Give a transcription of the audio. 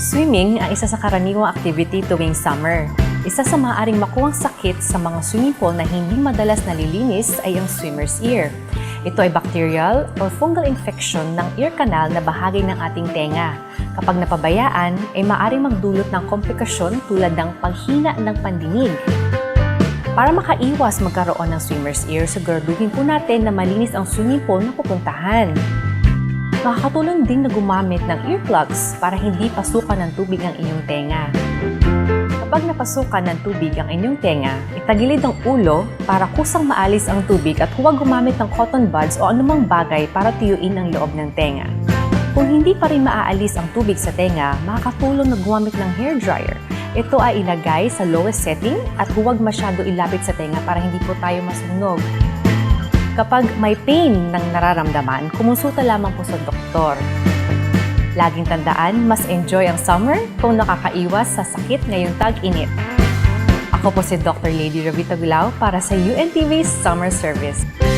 Swimming ang isa sa karaniwang activity tuwing summer. Isa sa maaaring makuwang sakit sa mga swimming pool na hindi madalas nalilinis ay ang swimmer's ear. Ito ay bacterial or fungal infection ng ear canal na bahagi ng ating tenga. Kapag napabayaan, ay maaaring magdulot ng komplikasyon tulad ng paghina ng pandinig. Para makaiwas magkaroon ng swimmer's ear, siguraduhin po natin na malinis ang swimming pool na pupuntahan. Makakatulong din na gumamit ng earplugs para hindi pasukan ng tubig ang inyong tenga. Kapag napasukan ng tubig ang inyong tenga, itagilid ang ulo para kusang maalis ang tubig at huwag gumamit ng cotton buds o anumang bagay para tuyuin ang loob ng tenga. Kung hindi pa rin maaalis ang tubig sa tenga, makakatulong na gumamit ng hair dryer. Ito ay ilagay sa lowest setting at huwag masyado ilapit sa tenga para hindi po tayo masunog. Kapag may pain ng nararamdaman, kumonsulta lamang po sa doktor. Laging tandaan, mas enjoy ang summer kung nakakaiwas sa sakit ngayong tag-init. Ako po si Dr. Lady Ravita Gulao para sa UNTV Summer Service.